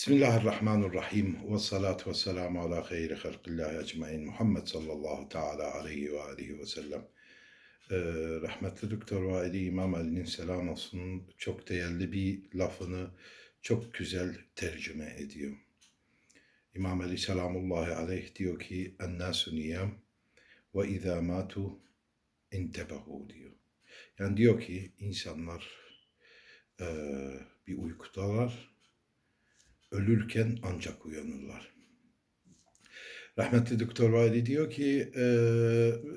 Bismillahirrahmanirrahim. Ve salatu ve selamu ala hayri halqillahi ecmain. Muhammed sallallahu teala aleyhi ve aleyhi ve sellem. Ee, rahmetli Doktor Vaidi İmam Ali'nin selam olsun çok değerli bir lafını çok güzel tercüme ediyor. İmam Ali selamullahi aleyh diyor ki ennâsü niyam ve izâ mâtu intebehu diyor. Yani diyor ki insanlar e, bir uykudalar ölürken ancak uyanırlar. Rahmetli Doktor Vali diyor ki e,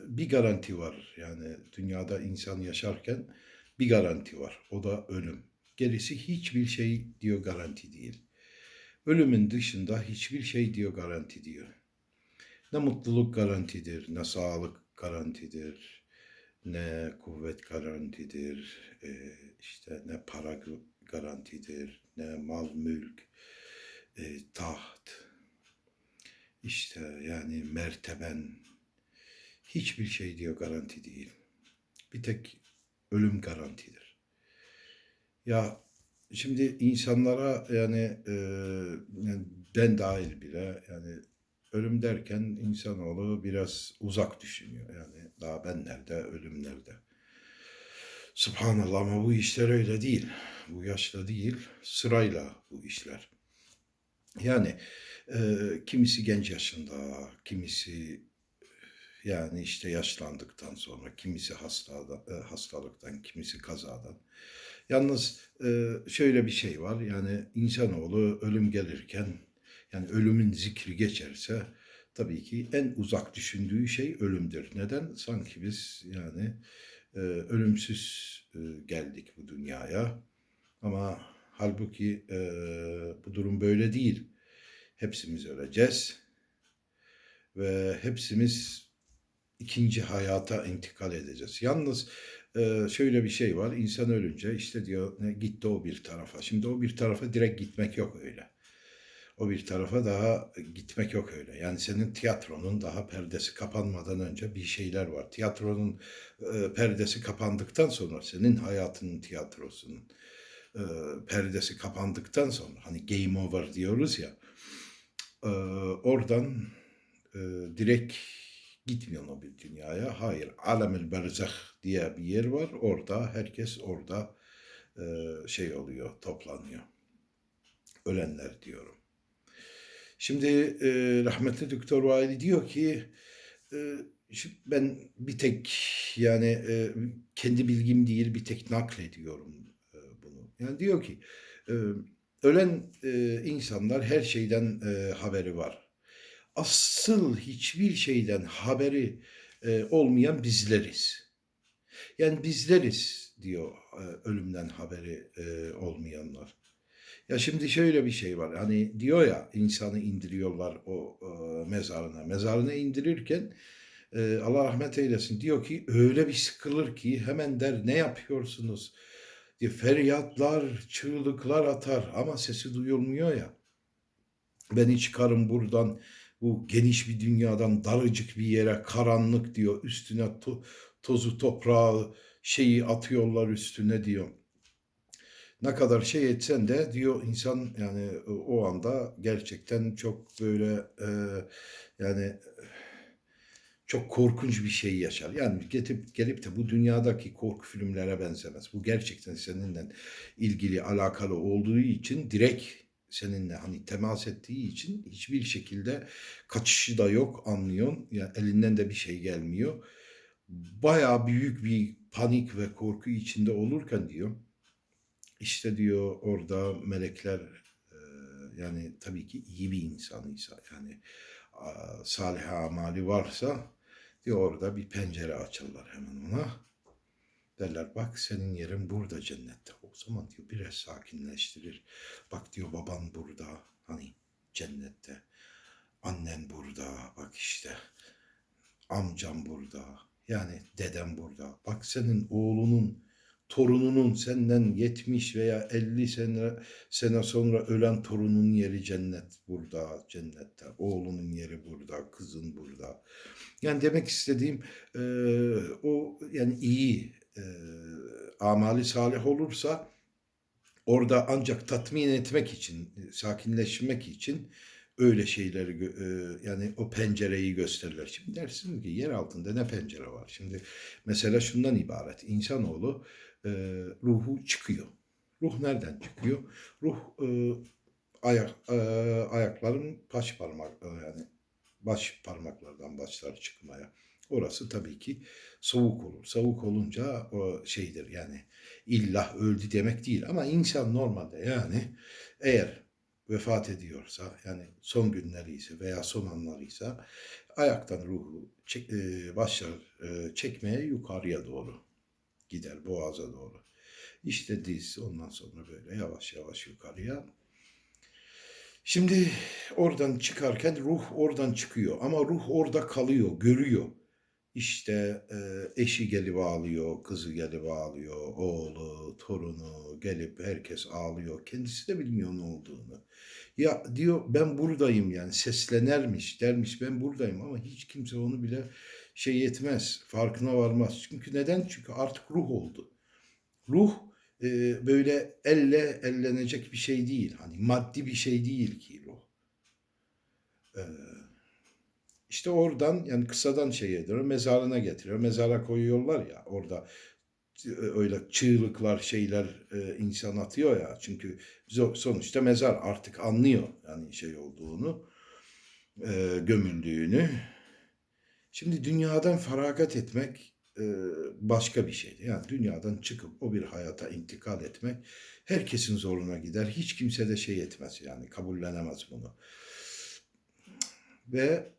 bir garanti var. Yani dünyada insan yaşarken bir garanti var. O da ölüm. Gerisi hiçbir şey diyor garanti değil. Ölümün dışında hiçbir şey diyor garanti diyor. Ne mutluluk garantidir, ne sağlık garantidir, ne kuvvet garantidir, e, işte ne para garantidir, ne mal mülk, e, taht, işte yani merteben, hiçbir şey diyor garanti değil. Bir tek ölüm garantidir. Ya şimdi insanlara yani, e, yani ben dahil bile yani ölüm derken insanoğlu biraz uzak düşünüyor. Yani daha ben nerede, ölüm nerede? Subhanallah ama bu işler öyle değil. Bu yaşta değil, sırayla bu işler. Yani e, kimisi genç yaşında, kimisi yani işte yaşlandıktan sonra, kimisi hastada, e, hastalıktan, kimisi kazadan. Yalnız e, şöyle bir şey var yani insanoğlu ölüm gelirken yani ölümün zikri geçerse tabii ki en uzak düşündüğü şey ölümdür. Neden? Sanki biz yani e, ölümsüz e, geldik bu dünyaya ama halbuki e, bu durum böyle değil. Hepsimiz öleceğiz ve hepsimiz ikinci hayata intikal edeceğiz. Yalnız e, şöyle bir şey var. İnsan ölünce işte diyor ne, gitti o bir tarafa. Şimdi o bir tarafa direkt gitmek yok öyle. O bir tarafa daha gitmek yok öyle. Yani senin tiyatronun daha perdesi kapanmadan önce bir şeyler var. Tiyatronun e, perdesi kapandıktan sonra senin hayatının tiyatrosunun e, perdesi kapandıktan sonra hani game over diyoruz ya e, oradan e, direkt gitmiyor bir dünyaya. Hayır. Alemül berzah diye bir yer var. Orada herkes orada e, şey oluyor, toplanıyor. Ölenler diyorum. Şimdi e, rahmetli Doktor Vaili diyor ki e, ben bir tek yani e, kendi bilgim değil bir tek naklediyorum. Yani diyor ki e, ölen e, insanlar her şeyden e, haberi var. Asıl hiçbir şeyden haberi olmayan bizleriz. Yani bizleriz diyor ölümden haberi olmayanlar. Ya şimdi şöyle bir şey var. Hani diyor ya insanı indiriyorlar o mezarına. Mezarına indirirken Allah rahmet eylesin diyor ki öyle bir sıkılır ki hemen der ne yapıyorsunuz? Feryatlar, çığlıklar atar ama sesi duyulmuyor ya. Beni çıkarın buradan bu geniş bir dünyadan darıcık bir yere karanlık diyor. Üstüne to, tozu toprağı şeyi atıyorlar üstüne diyor ne kadar şey etsen de diyor insan yani o anda gerçekten çok böyle e, yani çok korkunç bir şey yaşar. Yani gelip, gelip de bu dünyadaki korku filmlere benzemez. Bu gerçekten seninle ilgili alakalı olduğu için direkt seninle hani temas ettiği için hiçbir şekilde kaçışı da yok anlıyorsun. Yani elinden de bir şey gelmiyor. Baya büyük bir panik ve korku içinde olurken diyor işte diyor orada melekler e, yani tabii ki iyi bir insanıysa yani salih amali varsa diyor orada bir pencere açarlar hemen ona. Derler bak senin yerin burada cennette. O zaman diyor biraz sakinleştirir. Bak diyor baban burada hani cennette. Annen burada bak işte. Amcam burada. Yani dedem burada. Bak senin oğlunun torununun senden 70 veya 50 sene, sene sonra ölen torunun yeri cennet burada, cennette. Oğlunun yeri burada, kızın burada. Yani demek istediğim e, o yani iyi e, amali salih olursa orada ancak tatmin etmek için, sakinleşmek için öyle şeyleri e, yani o pencereyi gösterirler. Şimdi dersin ki yer altında ne pencere var? Şimdi mesela şundan ibaret. İnsanoğlu e, ruhu çıkıyor. Ruh nereden çıkıyor? Ruh e, ayak e, ayakların baş parmak e, yani baş parmaklardan başlar çıkmaya. Orası tabii ki soğuk olur. Soğuk olunca o şeydir yani illah öldü demek değil ama insan normalde yani eğer vefat ediyorsa yani son günleri ise veya son anları ise ayaktan ruhu çek, e, başlar e, çekmeye yukarıya doğru gider boğaza doğru. İşte diz ondan sonra böyle yavaş yavaş yukarıya. Şimdi oradan çıkarken ruh oradan çıkıyor ama ruh orada kalıyor, görüyor. İşte e, eşi gelip ağlıyor, kızı gelip ağlıyor, oğlu, torunu gelip herkes ağlıyor. Kendisi de bilmiyor ne olduğunu. Ya diyor ben buradayım yani seslenermiş dermiş ben buradayım ama hiç kimse onu bile şey etmez, farkına varmaz. Çünkü neden? Çünkü artık ruh oldu. Ruh e, böyle elle ellenecek bir şey değil. Hani maddi bir şey değil ki ruh. E, işte oradan yani kısadan şey ediyor, mezarına getiriyor. Mezara koyuyorlar ya orada e, öyle çığlıklar şeyler e, insan atıyor ya. Çünkü sonuçta mezar artık anlıyor yani şey olduğunu, e, gömüldüğünü. Şimdi dünyadan feragat etmek e, başka bir şeydi. Yani dünyadan çıkıp o bir hayata intikal etmek herkesin zoruna gider. Hiç kimse de şey etmez yani kabullenemez bunu. Ve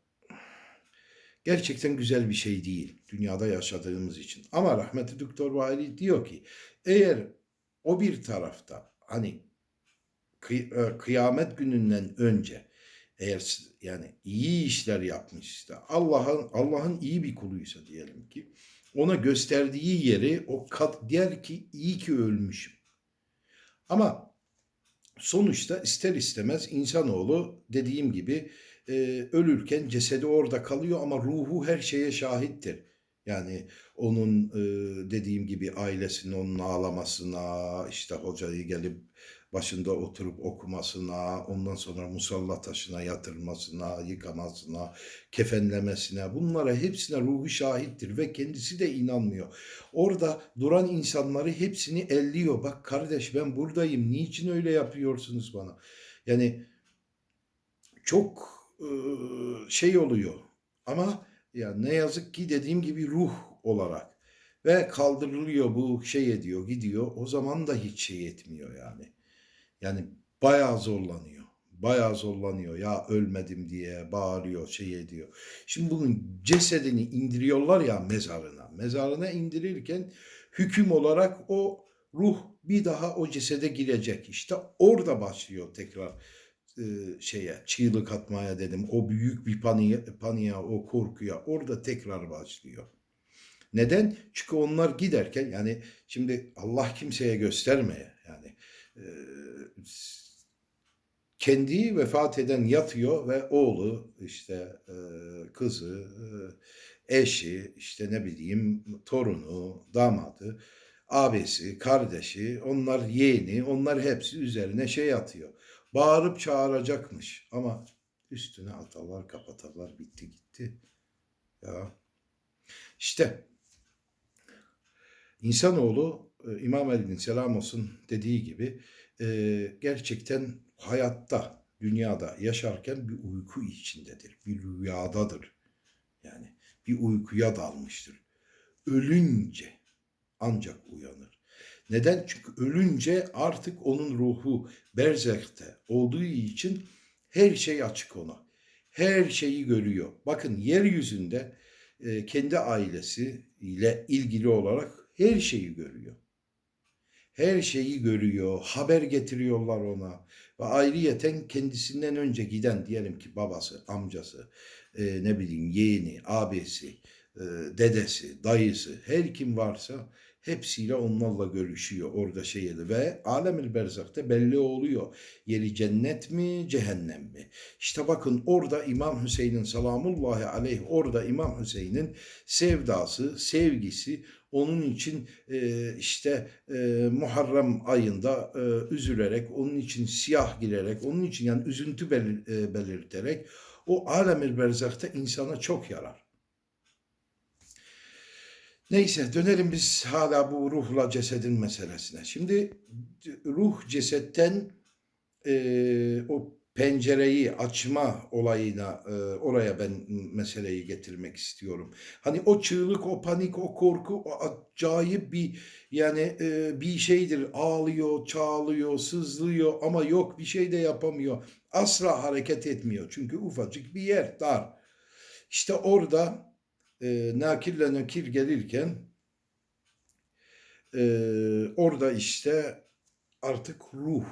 gerçekten güzel bir şey değil dünyada yaşadığımız için. Ama rahmetli Doktor Vahiri diyor ki eğer o bir tarafta hani e, kıyamet gününden önce eğer yani iyi işler yapmışsa Allah'ın Allah'ın iyi bir kuluysa diyelim ki ona gösterdiği yeri o kat der ki iyi ki ölmüşüm. Ama sonuçta ister istemez insanoğlu dediğim gibi e, ölürken cesedi orada kalıyor ama ruhu her şeye şahittir. Yani onun e, dediğim gibi ailesinin onun ağlamasına, işte hocayı gelip başında oturup okumasına, ondan sonra musalla taşına yatırmasına, yıkamasına, kefenlemesine bunlara hepsine ruhu şahittir ve kendisi de inanmıyor. Orada duran insanları hepsini elliyor. Bak kardeş ben buradayım. Niçin öyle yapıyorsunuz bana? Yani çok e, şey oluyor. Ama ya ne yazık ki dediğim gibi ruh olarak ve kaldırılıyor bu şey ediyor gidiyor o zaman da hiç şey etmiyor yani. Yani bayağı zorlanıyor. Bayağı zorlanıyor. Ya ölmedim diye bağırıyor, şey ediyor. Şimdi bunun cesedini indiriyorlar ya mezarına. Mezarına indirirken hüküm olarak o ruh bir daha o cesede girecek. İşte orada başlıyor tekrar e, şeye çığlık atmaya dedim. O büyük bir paniğe, paniğe, o korkuya orada tekrar başlıyor. Neden? Çünkü onlar giderken yani şimdi Allah kimseye göstermeye yani kendi vefat eden yatıyor ve oğlu işte e, kızı e, eşi işte ne bileyim torunu damadı abisi kardeşi onlar yeğeni onlar hepsi üzerine şey atıyor. Bağırıp çağıracakmış ama üstüne atarlar kapatarlar bitti gitti. Ya. İşte İnsanoğlu İmam Ali'nin selam olsun dediği gibi e, gerçekten hayatta, dünyada yaşarken bir uyku içindedir. Bir rüyadadır. Yani bir uykuya dalmıştır. Ölünce ancak uyanır. Neden? Çünkü ölünce artık onun ruhu berzekte olduğu için her şey açık ona. Her şeyi görüyor. Bakın yeryüzünde e, kendi ailesi ile ilgili olarak her şeyi görüyor. Her şeyi görüyor, haber getiriyorlar ona. Ve ayrıyeten kendisinden önce giden diyelim ki babası, amcası, e, ne bileyim yeğeni, abisi, e, dedesi, dayısı, her kim varsa hepsiyle onlarla görüşüyor orada şeydi ve alemil berzakta belli oluyor. Yeri cennet mi, cehennem mi? İşte bakın orada İmam Hüseyin'in salamullahi aleyh orada İmam Hüseyin'in sevdası, sevgisi onun için e, işte e, Muharrem ayında e, üzülerek, onun için siyah girerek, onun için yani üzüntü belir, e, belirterek o alemil berzahta insana çok yarar. Neyse dönelim biz hala bu ruhla cesedin meselesine. Şimdi ruh cesetten e, o pencereyi açma olayına e, oraya ben meseleyi getirmek istiyorum. Hani o çığlık, o panik, o korku, o acayip bir yani e, bir şeydir. Ağlıyor, çağlıyor, sızlıyor ama yok bir şey de yapamıyor. Asla hareket etmiyor. Çünkü ufacık bir yer, dar. İşte orada e, nakirle nakir gelirken e, orada işte artık ruh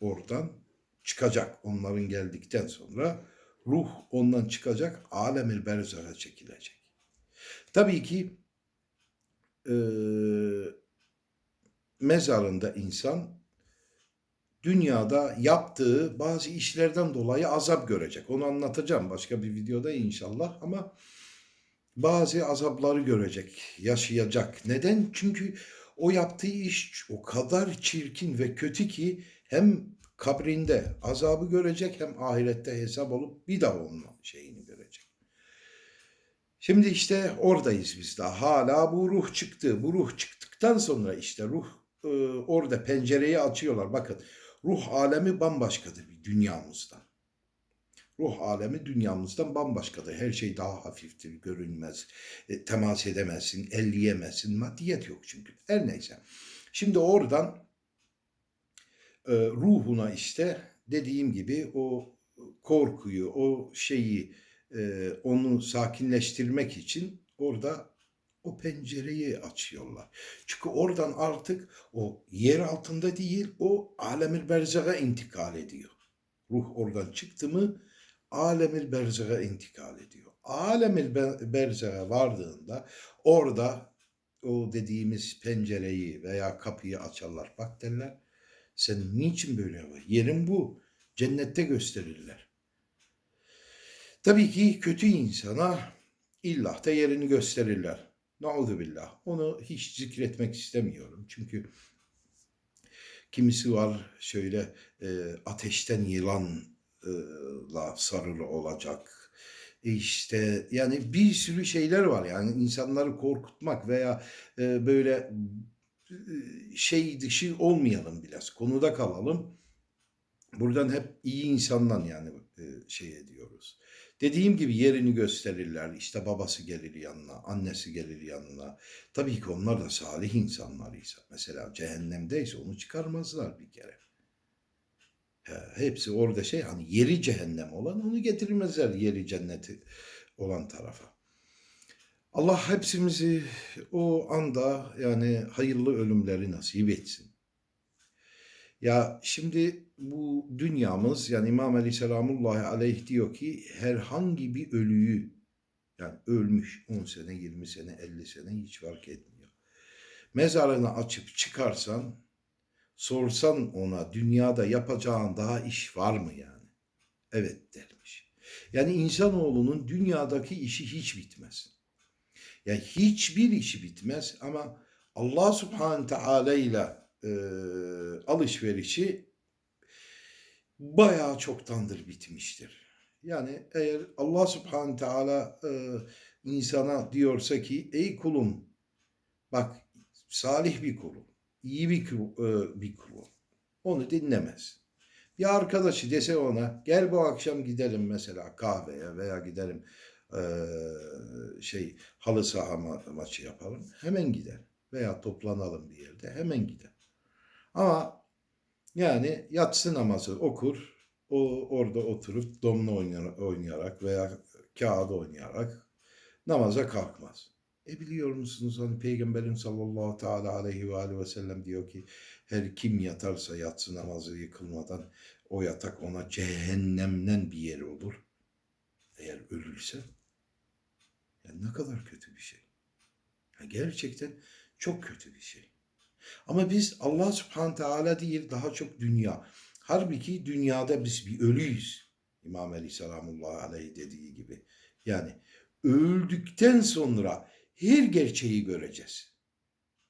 oradan çıkacak. Onların geldikten sonra ruh ondan çıkacak. Alemil berzaha çekilecek. Tabii ki e, mezarında insan dünyada yaptığı bazı işlerden dolayı azap görecek. Onu anlatacağım başka bir videoda inşallah ama bazı azapları görecek, yaşayacak. Neden? Çünkü o yaptığı iş o kadar çirkin ve kötü ki hem kabrinde azabı görecek hem ahirette hesap olup bir daha onun şeyini görecek. Şimdi işte oradayız biz daha. Hala bu ruh çıktı. Bu ruh çıktıktan sonra işte ruh e, orada pencereyi açıyorlar. Bakın ruh alemi bambaşkadır bir dünyamızdan. Ruh alemi dünyamızdan bambaşkadır. Her şey daha hafiftir, görünmez, e, temas edemezsin, elleyemezsin. Maddiyet yok çünkü. Her neyse. Şimdi oradan ruhuna işte dediğim gibi o korkuyu, o şeyi, e, onu sakinleştirmek için orada o pencereyi açıyorlar. Çünkü oradan artık o yer altında değil, o alemil berzaga intikal ediyor. Ruh oradan çıktı mı alemil berzaga intikal ediyor. Alemil berzaga vardığında orada o dediğimiz pencereyi veya kapıyı açarlar. Bak derler sen niçin böyle yapar? Yerin bu. Cennette gösterirler. Tabii ki kötü insana illah da yerini gösterirler. Nauzu billah. Onu hiç zikretmek istemiyorum. Çünkü kimisi var şöyle e, ateşten yılanla sarılı olacak. E işte yani bir sürü şeyler var yani insanları korkutmak veya e, böyle şey dışı olmayalım biraz. Konuda kalalım. Buradan hep iyi insandan yani şey ediyoruz. Dediğim gibi yerini gösterirler. İşte babası gelir yanına, annesi gelir yanına. Tabii ki onlar da salih insanlarıysa. Mesela cehennemdeyse onu çıkarmazlar bir kere. He, hepsi orada şey hani yeri cehennem olan onu getirmezler yeri cenneti olan tarafa. Allah hepsimizi o anda yani hayırlı ölümleri nasip etsin. Ya şimdi bu dünyamız yani İmam Ali Selamullahi Aleyh diyor ki herhangi bir ölüyü yani ölmüş 10 sene, 20 sene, 50 sene hiç fark etmiyor. Mezarını açıp çıkarsan sorsan ona dünyada yapacağın daha iş var mı yani? Evet dermiş. Yani insanoğlunun dünyadaki işi hiç bitmez. Yani hiçbir işi bitmez ama Allah subhanahu teala ile e, alışverişi bayağı çoktandır bitmiştir. Yani eğer Allah subhanahu teala e, insana diyorsa ki ey kulum bak salih bir kulum, iyi bir, e, bir kulum onu dinlemez. Bir arkadaşı dese ona gel bu akşam gidelim mesela kahveye veya gidelim şey halı saha ma- maçı yapalım. Hemen gider. Veya toplanalım bir yerde. Hemen gider. Ama yani yatsı namazı okur. O orada oturup domla oynayarak veya kağıda oynayarak namaza kalkmaz. E biliyor musunuz hani Peygamberin sallallahu teala aleyhi ve aleyhi ve sellem diyor ki her kim yatarsa yatsı namazı yıkılmadan o yatak ona cehennemden bir yer olur. Eğer ölürse yani ne kadar kötü bir şey. Yani gerçekten çok kötü bir şey. Ama biz Allah subhanahu teala değil daha çok dünya. Halbuki dünyada biz bir ölüyüz. İmam Ali selamullahi aleyh dediği gibi. Yani öldükten sonra her gerçeği göreceğiz.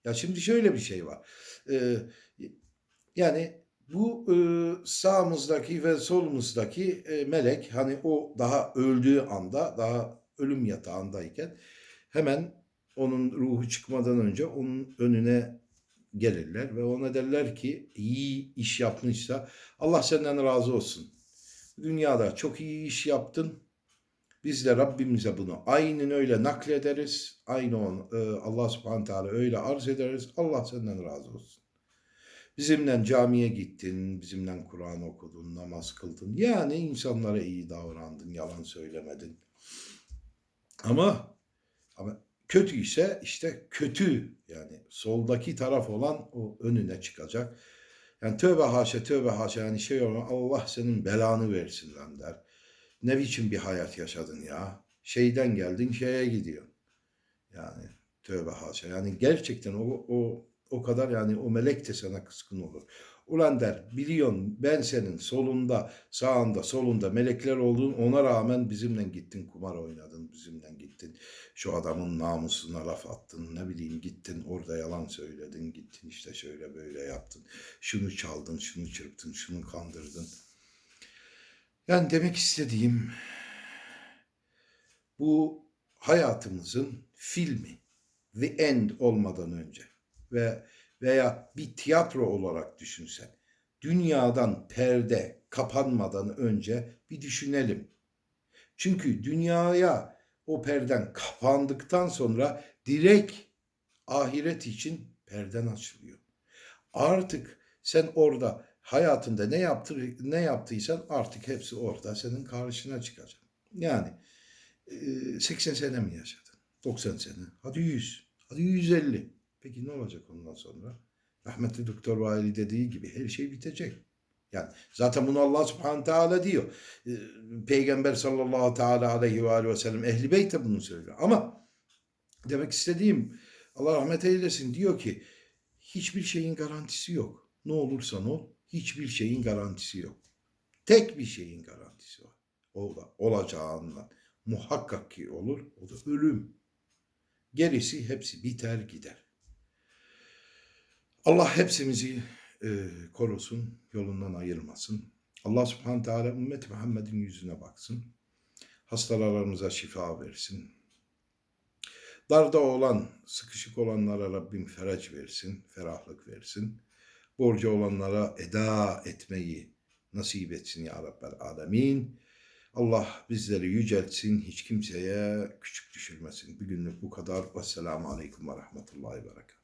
Ya şimdi şöyle bir şey var. Ee, yani bu e, sağımızdaki ve solumuzdaki e, melek hani o daha öldüğü anda daha ölüm yatağındayken hemen onun ruhu çıkmadan önce onun önüne gelirler ve ona derler ki iyi iş yapmışsa Allah senden razı olsun. Dünyada çok iyi iş yaptın. Biz de Rabbimize bunu aynen öyle naklederiz. Aynı onu e, Allah subhanahu teala öyle arz ederiz. Allah senden razı olsun. Bizimle camiye gittin, bizimle Kur'an okudun, namaz kıldın. Yani insanlara iyi davrandın, yalan söylemedin. Ama ama kötü ise işte kötü yani soldaki taraf olan o önüne çıkacak. Yani tövbe haşa tövbe haşa yani şey olan Allah senin belanı versin lan der. Ne biçim bir hayat yaşadın ya? Şeyden geldin şeye gidiyorsun. Yani tövbe haşa. Yani gerçekten o, o, o kadar yani o melek de sana kıskın olur. Ulan der biliyorsun ben senin solunda sağında solunda melekler olduğun ona rağmen bizimle gittin kumar oynadın bizimle gittin. Şu adamın namusuna laf attın ne bileyim gittin orada yalan söyledin gittin işte şöyle böyle yaptın. Şunu çaldın şunu çırptın şunu kandırdın. Yani demek istediğim bu hayatımızın filmi the end olmadan önce ve veya bir tiyatro olarak düşünsen dünyadan perde kapanmadan önce bir düşünelim. Çünkü dünyaya o perden kapandıktan sonra direkt ahiret için perden açılıyor. Artık sen orada hayatında ne yaptı ne yaptıysan artık hepsi orada senin karşına çıkacak. Yani e, 80 sene mi yaşadın? 90 sene. Hadi 100. Hadi 150. Peki ne olacak ondan sonra? Rahmetli Doktor Vali dediği gibi her şey bitecek. Yani zaten bunu Allah Subhanahu Teala diyor. E, Peygamber sallallahu teala aleyhi ve, aleyhi ve sellem ehli beyt de bunu söylüyor. Ama demek istediğim Allah rahmet eylesin diyor ki hiçbir şeyin garantisi yok. Ne olursan ol hiçbir şeyin garantisi yok. Tek bir şeyin garantisi var. O da olacağından muhakkak ki olur. O da ölüm. Gerisi hepsi biter gider. Allah hepsimizi e, korusun, yolundan ayırmasın. Allah subhanahu teala ümmet Muhammed'in yüzüne baksın. Hastalarımıza şifa versin. Darda olan, sıkışık olanlara Rabbim ferac versin, ferahlık versin. Borcu olanlara eda etmeyi nasip etsin ya Rabbel Alemin. Allah bizleri yüceltsin, hiç kimseye küçük düşürmesin. Bir günlük bu kadar. Vesselamu Aleyküm ve Rahmetullahi ve Berekatuhu.